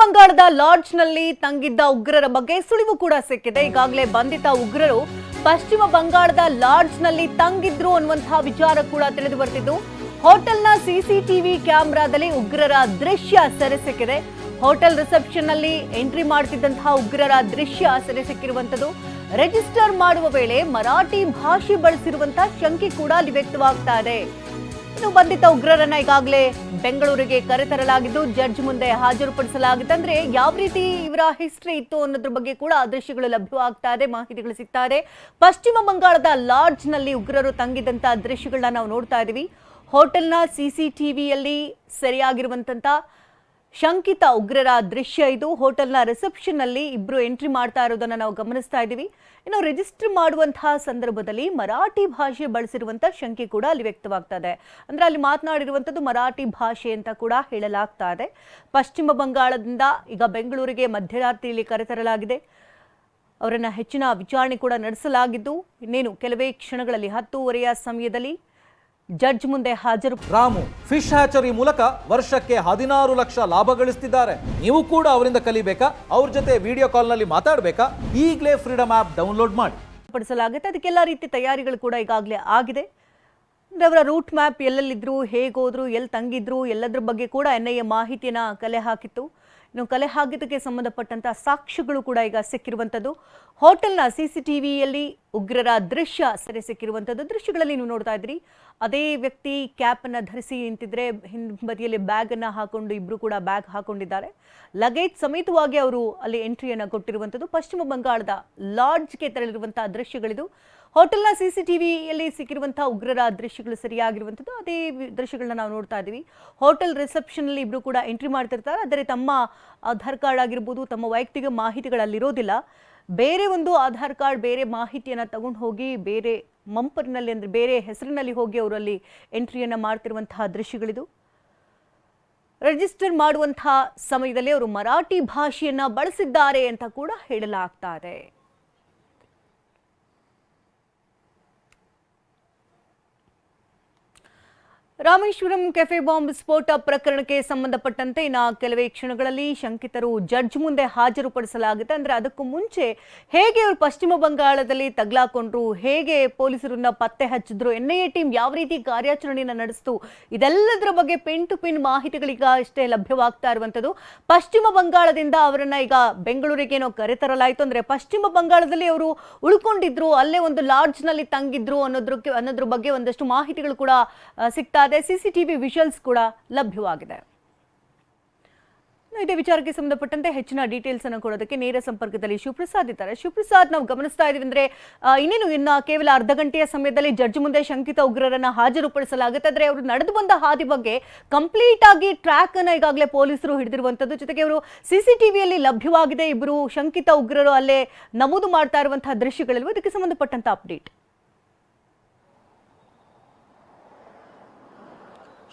ಬಂಗಾಳದ ಲಾಡ್ಜ್ನಲ್ಲಿ ತಂಗಿದ್ದ ಉಗ್ರರ ಬಗ್ಗೆ ಸುಳಿವು ಕೂಡ ಸಿಕ್ಕಿದೆ. ಈಗಾಗಲೇ ಬಂಧಿತ ಉಗ್ರರು ಪಶ್ಚಿಮ ಬಂಗಾಳದ ಲಾಡ್ಜ್ನಲ್ಲಿ ತಂಗಿದ್ರು ಅನ್ನುವಂತಹ ವಿಚಾರ ಕೂಡ ತಿಳಿದು ಬರ್ತಿದ್ದು. ಹೋಟೆಲ್ನ ಸಿಸಿಟಿವಿ ಕ್ಯಾಮೆರಾದಲ್ಲಿ ಉಗ್ರರ ದೃಶ್ಯ ಸೆರೆ ಸಿಕ್ಕಿದೆ. ಹೋಟೆಲ್ ರಿಸೆಪ್ಷನ್ನಲ್ಲಿ ಎಂಟ್ರಿ ಮಾಡ್ತಿದ್ದಂತಹ ಉಗ್ರರ ದೃಶ್ಯ ಸೆರೆ ಸಿಕ್ಕಿರುವಂತದ್ದು ರಿಜಿಸ್ಟರ್ ಮಾಡುವ ವೇಳೆ ಮರಾಠಿ ಭಾಷೆ ಬಳಸಿರುವಂತಹ ಶಂಕೆ ಕೂಡ ಅಲ್ಲಿ ವ್ಯಕ್ತವಾಗ್ತಾ ಇದೆ. ಇನ್ನು ಬಂಧಿತ ಉಗ್ರರನ್ನ ಈಗಾಗಲೇ ಬೆಂಗಳೂರಿಗೆ ಕರೆತರಲಾಗಿದ್ದು ಜಡ್ಜ್ ಮುಂದೆ ಹಾಜರುಪಡಿಸಲಾಗಿದೆ ಅಂದ್ರೆ ಯಾವ ರೀತಿ ಇವರ ಹಿಸ್ಟ್ರಿ ಇತ್ತು ಅನ್ನೋದ್ರ ಬಗ್ಗೆ ಕೂಡ ದೃಶ್ಯಗಳು ಲಭ್ಯವಾಗ್ತಾ ಇದೆ, ಮಾಹಿತಿಗಳು ಸಿಗ್ತಾ ಇದೆ. ಪಶ್ಚಿಮ ಬಂಗಾಳದ ಲಾಡ್ಜ್ನಲ್ಲಿ ಉಗ್ರರು ತಂಗಿದಂತ ದೃಶ್ಯಗಳನ್ನ ನಾವು ನೋಡ್ತಾ ಇದೀವಿ. ಹೋಟೆಲ್ನ ಸಿಸಿಟಿವಿಯಲ್ಲಿ ಸೆರೆಯಾಗಿರುವಂತ ಶಂಕಿತ ಉಗ್ರರ ದೃಶ್ಯ ಇದು. ಹೋಟೆಲ್ನ ರಿಸೆಪ್ಷನ್ ಇಬ್ಬರು ಎಂಟ್ರಿ ಮಾಡ್ತಾ ಇರೋದನ್ನ ನಾವು ಗಮನಿಸ್ತಾ ಇದ್ದೀವಿ. ಇನ್ನು ರಿಜಿಸ್ಟರ್ ಮಾಡುವಂತಹ ಸಂದರ್ಭದಲ್ಲಿ ಮರಾಠಿ ಭಾಷೆ ಬಳಸಿರುವಂತಹ ಶಂಕೆ ಕೂಡ ಅಲ್ಲಿ ವ್ಯಕ್ತವಾಗ್ತಾ ಇದೆ. ಅಂದ್ರೆ ಅಲ್ಲಿ ಮಾತನಾಡಿರುವಂಥದ್ದು ಮರಾಠಿ ಭಾಷೆ ಅಂತ ಕೂಡ ಹೇಳಲಾಗ್ತಾ ಇದೆ. ಪಶ್ಚಿಮ ಬಂಗಾಳದಿಂದ ಈಗ ಬೆಂಗಳೂರಿಗೆ ಮಧ್ಯರಾತ್ರಿಯಲ್ಲಿ ಕರೆತರಲಾಗಿದೆ. ಅವರನ್ನ ಹೆಚ್ಚಿನ ವಿಚಾರಣೆ ಕೂಡ ನಡೆಸಲಾಗಿದ್ದು, ಇನ್ನೇನು ಕೆಲವೇ ಕ್ಷಣಗಳಲ್ಲಿ ಹತ್ತೂವರೆಯ ಸಮಯದಲ್ಲಿ ಜಡ್ಜ್ ಮುಂದೆ ಹಾಜರು. ರಾಮು ಫಿಶ್ ಹ್ಯಾಚರಿ ಮೂಲಕ ವರ್ಷಕ್ಕೆ ಹದಿನಾರು ಲಕ್ಷ ಲಾಭ ಗಳಿಸ್ತಿದ್ದಾರೆ. ನೀವು ಕೂಡ ಅವರಿಂದ ಕಲಿಬೇಕಾ? ಅವ್ರ ಜೊತೆ ವಿಡಿಯೋ ಕಾಲ್ನಲ್ಲಿ ಮಾತಾಡಬೇಕಾ? ಈಗಲೇ ಫ್ರೀಡಮ್ ಆ್ಯಪ್ ಡೌನ್ಲೋಡ್ ಮಾಡಿ. ಪಡಿಸಲಾಗುತ್ತೆ. ಅದಕ್ಕೆಲ್ಲ ರೀತಿ ತಯಾರಿಗಳು ಕೂಡ ಈಗಾಗಲೇ ಆಗಿದೆ. ಅವರ ರೂಟ್ ಮ್ಯಾಪ್ ಎಲ್ಲೆಲ್ಲಿದ್ರು ಹೇಗೋದ್ರು ಹೋದ್ರು ಎಲ್ಲಿ ತಂಗಿದ್ರು ಎಲ್ಲದ್ರ ಬಗ್ಗೆ ಕೂಡ ಎನ್ ಐ ಎ ಮಾಹಿತಿಯನ್ನ ಕಲೆ ಹಾಕಿತ್ತು. ಇನ್ನು ಕಲೆ ಹಾಕಿದ್ದಕ್ಕೆ ಸಂಬಂಧಪಟ್ಟಂತಹ ಸಾಕ್ಷ್ಯಗಳು ಕೂಡ ಈಗ ಸಿಕ್ಕಿರುವಂಥದ್ದು ಹೋಟೆಲ್ನ ಸಿ ಸಿ ಟಿವಿಯಲ್ಲಿ ಉಗ್ರರ ದೃಶ್ಯ ಸೆರೆ ಸಿಕ್ಕಿರುವಂಥದ್ದು ದೃಶ್ಯಗಳಲ್ಲಿ ನೀವು ನೋಡ್ತಾ ಇದ್ರಿ ಅದೇ ವ್ಯಕ್ತಿ ಕ್ಯಾಪ್ ಅನ್ನ ಧರಿಸಿ ನಿಂತಿದ್ರೆ ಹಿಂಬದಿಯಲ್ಲಿ ಬ್ಯಾಗ್ ಅನ್ನ ಹಾಕೊಂಡು ಇಬ್ರು ಕೂಡ ಬ್ಯಾಗ್ ಹಾಕೊಂಡಿದ್ದಾರೆ. ಲಗೇಜ್ ಸಮೇತವಾಗಿ ಅವರು ಅಲ್ಲಿ ಎಂಟ್ರಿಯನ್ನ ಕೊಟ್ಟಿರುವಂಥದ್ದು ಪಶ್ಚಿಮ ಬಂಗಾಳದ ಲಾಡ್ಜ್ಗೆ ತೆರಳಿರುವಂತಹ ದೃಶ್ಯಗಳಿದು. ಹೋಟೆಲ್ನ ಸಿ ಸಿ ಟಿವಿಯಲ್ಲಿ ಸಿಕ್ಕಿರುವಂತಹ ಉಗ್ರರ ದೃಶ್ಯಗಳು ಸರಿಯಾಗಿರುವಂಥದ್ದು. ಅದೇ ದೃಶ್ಯಗಳನ್ನ ನಾವು ನೋಡ್ತಾ ಇದ್ದೀವಿ. ಹೋಟೆಲ್ ರಿಸೆಪ್ಷನಲ್ಲಿ ಇಬ್ರು ಕೂಡ ಎಂಟ್ರಿ ಮಾಡ್ತಿರ್ತಾರೆ. ಆದರೆ ತಮ್ಮ ಆಧಾರ್ ಕಾರ್ಡ್ ಆಗಿರ್ಬೋದು, ತಮ್ಮ ವೈಯಕ್ತಿಕ ಮಾಹಿತಿಗಳಲ್ಲಿರೋದಿಲ್ಲ. ಬೇರೆ ಒಂದು ಆಧಾರ್ ಕಾರ್ಡ್, ಬೇರೆ ಮಾಹಿತಿಯನ್ನು ತಗೊಂಡು ಹೋಗಿ, ಬೇರೆ ಮಂಪರ್ನಲ್ಲಿ ಅಂದರೆ ಬೇರೆ ಹೆಸರಿನಲ್ಲಿ ಹೋಗಿ ಅವರಲ್ಲಿ ಎಂಟ್ರಿಯನ್ನು ಮಾಡ್ತಿರುವಂತಹ ದೃಶ್ಯಗಳಿದು. ರಿಜಿಸ್ಟರ್ ಮಾಡುವಂತಹ ಸಮಯದಲ್ಲಿ ಅವರು ಮರಾಠಿ ಭಾಷೆಯನ್ನ ಬಳಸಿದ್ದಾರೆ ಅಂತ ಕೂಡ ಹೇಳಲಾಗ್ತಾ ಇದೆ. ರಾಮೇಶ್ವರಂ ಕೆಫೆ ಬಾಂಬ್ ಸ್ಫೋಟ ಪ್ರಕರಣಕ್ಕೆ ಸಂಬಂಧಪಟ್ಟಂತೆ ಇನ್ನು ಕೆಲವೇ ಕ್ಷಣಗಳಲ್ಲಿ ಶಂಕಿತರು ಜಡ್ಜ್ ಮುಂದೆ ಹಾಜರುಪಡಿಸಲಾಗುತ್ತೆ. ಅಂದರೆ ಅದಕ್ಕೂ ಮುಂಚೆ ಹೇಗೆ ಅವರು ಪಶ್ಚಿಮ ಬಂಗಾಳದಲ್ಲಿ ತಗ್ಲಾಕೊಂಡ್ರು, ಹೇಗೆ ಪೊಲೀಸರನ್ನ ಪತ್ತೆ ಹಚ್ಚಿದ್ರು, ಎನ್ ಐ ಎ ಟೀಮ್ ಯಾವ ರೀತಿ ಕಾರ್ಯಾಚರಣೆಯನ್ನು ನಡೆಸಿತು, ಇದೆಲ್ಲದರ ಬಗ್ಗೆ ಪಿನ್ ಟು ಪಿನ್ ಮಾಹಿತಿಗಳೀಗ ಅಷ್ಟೇ ಲಭ್ಯವಾಗ್ತಾ ಇರುವಂಥದ್ದು. ಪಶ್ಚಿಮ ಬಂಗಾಳದಿಂದ ಅವರನ್ನ ಈಗ ಬೆಂಗಳೂರಿಗೆ ಏನೋ ಕರೆತರಲಾಯಿತು. ಅಂದ್ರೆ ಪಶ್ಚಿಮ ಬಂಗಾಳದಲ್ಲಿ ಅವರು ಉಳ್ಕೊಂಡಿದ್ರು, ಅಲ್ಲೇ ಒಂದು ಲಾಡ್ಜ್ನಲ್ಲಿ ತಂಗಿದ್ರು ಅನ್ನೋದ್ರ ಅನ್ನೋದ್ರ ಬಗ್ಗೆ ಒಂದಷ್ಟು ಮಾಹಿತಿಗಳು ಕೂಡ ಸಿಗ್ತಾ ಇದೆ ಸಿಸಿಟಿವಿ ವಿಷುವಲ್ಸ್ ಕೂಡ ಲಭ್ಯವಾಗಿದೆ. ಇದೇ ವಿಚಾರಕ್ಕೆ ಸಂಬಂಧಪಟ್ಟಂತೆ ಹೆಚ್ಚಿನ ಡೀಟೇಲ್ಸ್ ಅನ್ನು ಕೊಡೋದಕ್ಕೆ ನೇರ ಸಂಪರ್ಕದಲ್ಲಿ ಶಿವಪ್ರಸಾದ್ ಇದ್ದಾರೆ. ಶಿವಪ್ರಸಾದ್, ನಾವು ಗಮನಿಸ್ತಾ ಇದೀವಿ ಅಂದ್ರೆ ಇನ್ನೇನು ಇನ್ನ ಕೇವಲ ಅರ್ಧ ಗಂಟೆಯ ಸಮಯದಲ್ಲಿ ಜಡ್ಜ್ ಮುಂದೆ ಶಂಕಿತ ಉಗ್ರರನ್ನ ಹಾಜರುಪಡಿಸಲಾಗುತ್ತೆ. ಆದ್ರೆ ಅವರು ನಡೆದು ಬಂದ ಹಾದಿ ಬಗ್ಗೆ ಕಂಪ್ಲೀಟ್ ಆಗಿ ಟ್ರ್ಯಾಕ್ ಅನ್ನ ಈಗಾಗಲೇ ಪೊಲೀಸರು ಹಿಡಿದಿರುವಂತದ್ದು ಜೊತೆಗೆ ಅವರು ಸಿಸಿಟಿವಿಯಲ್ಲಿ ಲಭ್ಯವಾಗಿದೆ. ಇಬ್ಬರು ಶಂಕಿತ ಉಗ್ರರು ಅಲ್ಲೇ ನಮೂದು ಮಾಡ್ತಾ ಇರುವಂತಹ ದೃಶ್ಯಗಳಿವೆ ಇದಕ್ಕೆ ಸಂಬಂಧಪಟ್ಟಂತ ಅಪ್ಡೇಟ್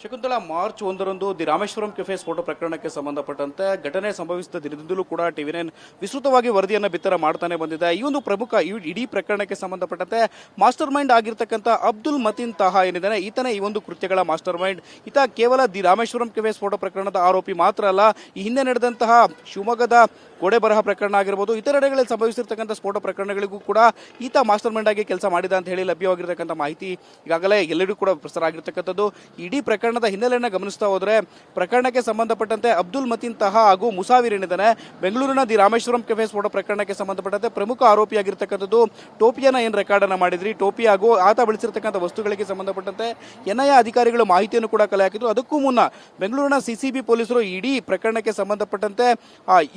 ಶಕುಂತಲಾ, ಮಾರ್ಚ್ ಒಂದರಂದು ದಿ ರಾಮೇಶ್ವರಂ ಕೆಫೆ ಸ್ಫೋಟ ಪ್ರಕರಣಕ್ಕೆ ಸಂಬಂಧಪಟ್ಟಂತೆ ಘಟನೆ ಸಂಭವಿಸಿದ ದಿನದಿಂದಲೂ ಕೂಡ ಟಿವಿ ನೈನ್ ವಿಸ್ತೃತವಾಗಿ ವರದಿಯನ್ನು ಬಿತ್ತರ ಮಾಡ್ತಾನೆ ಬಂದಿದೆ. ಈ ಒಂದು ಪ್ರಮುಖ ಇಡೀ ಪ್ರಕರಣಕ್ಕೆ ಸಂಬಂಧಪಟ್ಟಂತೆ ಮಾಸ್ಟರ್ ಮೈಂಡ್ ಆಗಿರ್ತಕ್ಕಂಥ ಅಬ್ದುಲ್ ಮತೀನ್ ತಹಾ ಏನಿದ್ದಾನೆ, ಈತನೇ ಈ ಒಂದು ಕೃತ್ಯಗಳ ಮಾಸ್ಟರ್ ಮೈಂಡ್. ಈತ ಕೇವಲ ದಿ ರಾಮೇಶ್ವರಂ ಕೆಫೆ ಸ್ಫೋಟ ಪ್ರಕರಣದ ಆರೋಪಿ ಮಾತ್ರ ಅಲ್ಲ, ಈ ಹಿಂದೆ ನಡೆದಂತಹ ಶಿವಮೊಗ್ಗದ ಗೋಡೆ ಬರಹ ಪ್ರಕರಣ ಆಗಿರ್ಬೋದು, ಇತರೆಡೆಗಳಲ್ಲಿ ಸಂಭವಿಸಿರ್ತಕ್ಕಂಥ ಸ್ಫೋಟ ಪ್ರಕರಣಗಳಿಗೂ ಕೂಡ ಈತ ಮಾಸ್ಟರ್ ಮೈಂಡ್ ಆಗಿ ಕೆಲಸ ಮಾಡಿದ ಅಂತ ಹೇಳಿ ಲಭ್ಯವಾಗಿರ್ತಕ್ಕಂಥ ಮಾಹಿತಿ ಈಗಾಗಲೇ ಎಲ್ಲರಿಗೂ ಕೂಡ ಪ್ರಸಾರ ಆಗಿರ್ತಕ್ಕಂಥದ್ದು. ಇಡೀ ಪ್ರಕರಣದ ಹಿನ್ನೆಲೆಯನ್ನು ಗಮನಿಸ್ತಾ ಹೋದ್ರೆ ಪ್ರಕರಣಕ್ಕೆ ಸಂಬಂಧಪಟ್ಟಂತೆ ಅಬ್ದುಲ್ ಮತೀನ್ ತಹಾ ಹಾಗೂ ಮುಸಾವಿರ್ ಏನಿದ್ದಾನೆ, ಬೆಂಗಳೂರಿನ ದಿ ರಾಮೇಶ್ವರಂ ಕೆಫೆ ಸ್ಫೋಟ ಪ್ರಕರಣಕ್ಕೆ ಸಂಬಂಧಪಟ್ಟಂತೆ ಪ್ರಮುಖ ಆರೋಪಿಯಾಗಿರ್ತಕ್ಕಂಥದ್ದು ಟೋಪಿಯನ್ನ ಏನು ರೆಕಾರ್ಡ್ ಅನ್ನ ಮಾಡಿದ್ರಿ? ಟೋಪಿ ಹಾಗೂ ಆತ ಬಳಸಿರ್ತಕ್ಕಂಥ ವಸ್ತುಗಳಿಗೆ ಸಂಬಂಧಪಟ್ಟಂತೆ ಎನ್ಐಎ ಅಧಿಕಾರಿಗಳು ಮಾಹಿತಿಯನ್ನು ಕೂಡ ಕಲೆ ಹಾಕಿದ್ರು. ಅದಕ್ಕೂ ಮುನ್ನ ಬೆಂಗಳೂರಿನ ಸಿಸಿಬಿ ಪೊಲೀಸರು ಇಡೀ ಪ್ರಕರಣಕ್ಕೆ ಸಂಬಂಧಪಟ್ಟಂತೆ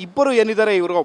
ಇಬ್ಬರು ಏನಿದ್ದಾರೆ ಇವರು?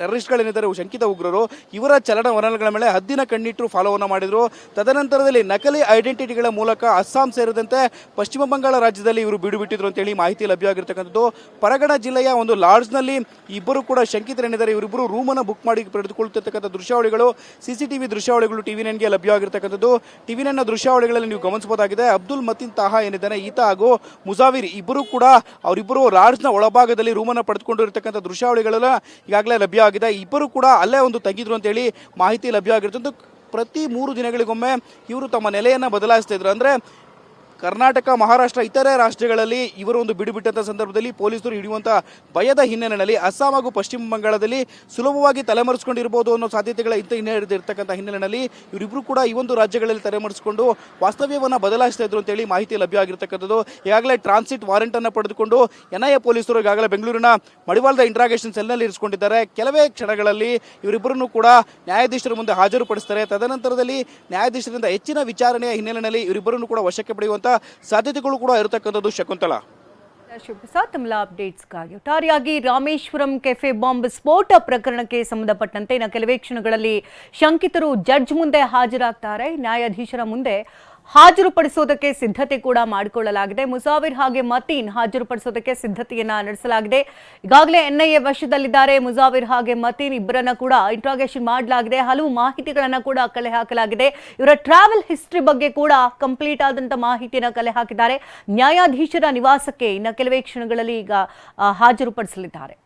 ಟೆರರಿಸ್ಟ್ಗಳೇನಿದ್ದಾರೆ, ಶಂಕಿತ ಉಗ್ರರು, ಇವರ ಚಲನವಲನಗಳ ಮೇಲೆ ಹದ್ದಿನ ಕಣ್ಣಿಟ್ಟು ಫಾಲೋವನ್ನು ಮಾಡಿದ್ರು. ತದನಂತರದಲ್ಲಿ ನಕಲಿ ಐಡೆಂಟಿಟಿಗಳ ಮೂಲಕ ಅಸ್ಸಾಂ ಸೇರಿದಂತೆ ಪಶ್ಚಿಮ ಬಂಗಾಳ ರಾಜ್ಯದಲ್ಲಿ ಇವರು ಬಿಡು ಬಿಟ್ಟಿದ್ರು ಅಂತೇಳಿ ಮಾಹಿತಿ ಲಭ್ಯವಾಗಿರ್ತಕ್ಕಂಥದ್ದು. ಪರಗಣ ಜಿಲ್ಲೆಯ ಒಂದು ಲಾಡ್ಜ್ನಲ್ಲಿ ಇಬ್ಬರು ಕೂಡ ಶಂಕಿತರೇನಿದ್ದಾರೆ. ಇವರಿಬ್ಬರು ರೂಮನ್ನು ಬುಕ್ ಮಾಡಿ ಪಡೆದುಕೊಳ್ಳುತ್ತಿರ್ತಕ್ಕಂಥ ದೃಶ್ಯಾವಳಿಗಳು, ಸಿಸಿಟಿವಿ ದೃಶ್ಯಾವಳಿಗಳು ಟಿವಿ ನೈನ್ಗೆ ಲಭ್ಯವಾಗಿರ್ತಕ್ಕಂಥದ್ದು. ಟಿವಿ ನೈನ್ನ ದೃಶ್ಯಾವಳಿಗಳಲ್ಲಿ ನೀವು ಗಮನಿಸಬಹುದಾಗಿದೆ, ಅಬ್ದುಲ್ ಮತಿನ್ ತಾಹಾ ಏನಿದ್ದಾನೆ, ಈತ ಹಾಗೂ ಮುಜಾವಿರ್ ಇಬ್ಬರು ಕೂಡ ಅವರಿಬ್ಬರು ಲಾಡ್ಜ್ನ ಒಳಭಾಗದಲ್ಲಿ ರೂಮನ್ನು ಪಡೆದುಕೊಂಡಿರ್ತಕ್ಕಂಥ ದೃಶ್ಯಾವಳಿಗಳೆಲ್ಲ ಈಗಾಗಲೇ ಲಭ್ಯ ಆಗಿದೆ ಇಬ್ಬರು ಕೂಡ ಅಲ್ಲೇ ಒಂದು ತಂಗಿದ್ರು ಅಂತೇಳಿ ಮಾಹಿತಿ ಲಭ್ಯ ಆಗಿರುತ್ತೆ ಪ್ರತಿ ಮೂರು ದಿನಗಳಿಗೊಮ್ಮೆ ಇವರು ತಮ್ಮ ನೆಲೆಯನ್ನು ಬದಲಾಯಿಸ್ತಾ ಇದ್ರು. ಅಂದ್ರೆ ಕರ್ನಾಟಕ, ಮಹಾರಾಷ್ಟ್ರ ಇತರೆ ರಾಷ್ಟ್ರಗಳಲ್ಲಿ ಇವರು ಒಂದು ಬಿಡುಬಿಟ್ಟಂತ ಸಂದರ್ಭದಲ್ಲಿ ಪೊಲೀಸರು ಹಿಡಿಯುವಂತ ಭಯದ ಹಿನ್ನೆಲೆಯಲ್ಲಿ ಅಸ್ಸಾಂ ಹಾಗೂ ಪಶ್ಚಿಮ ಬಂಗಾಳದಲ್ಲಿ ಸುಲಭವಾಗಿ ತಲೆಮರೆಸಿಕೊಂಡಿರಬಹುದು ಅನ್ನೋ ಸಾಧ್ಯತೆಗಳ ಇಂತ ಹಿನ್ನೆಲೆಯಲ್ಲಿರ್ತಕ್ಕಂಥ ಹಿನ್ನೆಲೆಯಲ್ಲಿ ಇವರಿಬ್ಬರು ಕೂಡ ಈ ಒಂದು ರಾಜ್ಯಗಳಲ್ಲಿ ತಲೆಮರೆಸಿಕೊಂಡು ವಾಸ್ತವ್ಯವನ್ನು ಬದಲಾಯಿಸ್ತಾ ಇದ್ರು ಅಂತೇಳಿ ಮಾಹಿತಿ ಲಭ್ಯ ಆಗಿರ್ತಕ್ಕಂಥದ್ದು. ಈಗಾಗಲೇ ಟ್ರಾನ್ಸಿಟ್ ವಾರೆಂಟ್ ಅನ್ನು ಪಡೆದುಕೊಂಡು ಎನ್ಐಎ ಪೊಲೀಸರು ಈಗಾಗಲೇ ಬೆಂಗಳೂರಿನ ಮಡಿವಾಳದ ಇಂಟ್ರಾಗೇಷನ್ ಸೆಲ್ನಲ್ಲಿ ಇರಿಸಿಕೊಂಡಿದ್ದಾರೆ. ಕೆಲವೇ ಕ್ಷಣಗಳಲ್ಲಿ ಇವರಿಬ್ಬರನ್ನು ಕೂಡ ನ್ಯಾಯಾಧೀಶರ ಮುಂದೆ ಹಾಜರುಪಡಿಸ್ತಾರೆ. ತದನಂತರದಲ್ಲಿ ನ್ಯಾಯಾಧೀಶರಿಂದ ಹೆಚ್ಚಿನ ವಿಚಾರಣೆಯ ಹಿನ್ನೆಲೆಯಲ್ಲಿ ಇವರಿಬ್ಬರನ್ನು ಕೂಡ ವಶಕ್ಕೆ ಪಡೆಯುವಂತ ಸಾಧ್ಯತೆಗಳು ಕೂಡ ಇರತಕ್ಕಂಥದ್ದು ಶಕುಂತಲಾ. ಶಿವಪ್ರಸಾದ್ ಅಪ್ಡೇಟ್ಸ್ ಅಪ್ಡೇಟ್ಸ್ಗಾಗಿ ಒಟ್ಟಾರೆಯಾಗಿ ರಾಮೇಶ್ವರಂ ಕೆಫೆ ಬಾಂಬ್ ಸ್ಫೋಟ ಪ್ರಕರಣಕ್ಕೆ ಸಂಬಂಧಪಟ್ಟಂತೆ ಇನ್ನು ಕೆಲವೇ ಕ್ಷಣಗಳಲ್ಲಿ ಶಂಕಿತರು ಜಡ್ಜ್ ಮುಂದೆ ಹಾಜರಾಗ್ತಾರೆ. ನ್ಯಾಯಾಧೀಶರ ಮುಂದೆ ಹಾಜರುಪಡಿಸೋದಕ್ಕೆ ಸಿದ್ಧತೆ ಕೂಡ ಮಾಡಿಕೊಳ್ಳಲಾಗಿದೆ. ಮುಸಾವಿರ್ ಹಾಗೆ ಮತೀನ್ ಹಾಜರುಪಡಿಸುವುದಕ್ಕೆ ಸಿದ್ಧತೆಯನ್ನ ನಡೆಸಲಾಗಿದೆ. ಈಗಾಗಲೇ ಎನ್ಐಎ ವಶದಲ್ಲಿದ್ದಾರೆ. ಮುಸಾವಿರ್ ಹಾಗೆ ಮತೀನ್ ಇಬ್ಬರನ್ನ ಕೂಡ ಇಂಟ್ರಾಗೇಷನ್ ಮಾಡಲಾಗಿದೆ. ಹಲವು ಮಾಹಿತಿಗಳನ್ನ ಕೂಡ ಕಲೆ ಹಾಕಲಾಗಿದೆ. ಇವರ ಟ್ರಾವೆಲ್ ಹಿಸ್ಟ್ರಿ ಬಗ್ಗೆ ಕೂಡ ಕಂಪ್ಲೀಟ್ ಆದಂತ ಮಾಹಿತಿಯನ್ನ ಕಲೆ ಹಾಕಿದ್ದಾರೆ. ನ್ಯಾಯಾಧೀಶರ ನಿವಾಸಕ್ಕೆ ಇನ್ನು ಕೆಲವೇ ಕ್ಷಣಗಳಲ್ಲಿ ಈಗ ಹಾಜರುಪಡಿಸಲಿದ್ದಾರೆ.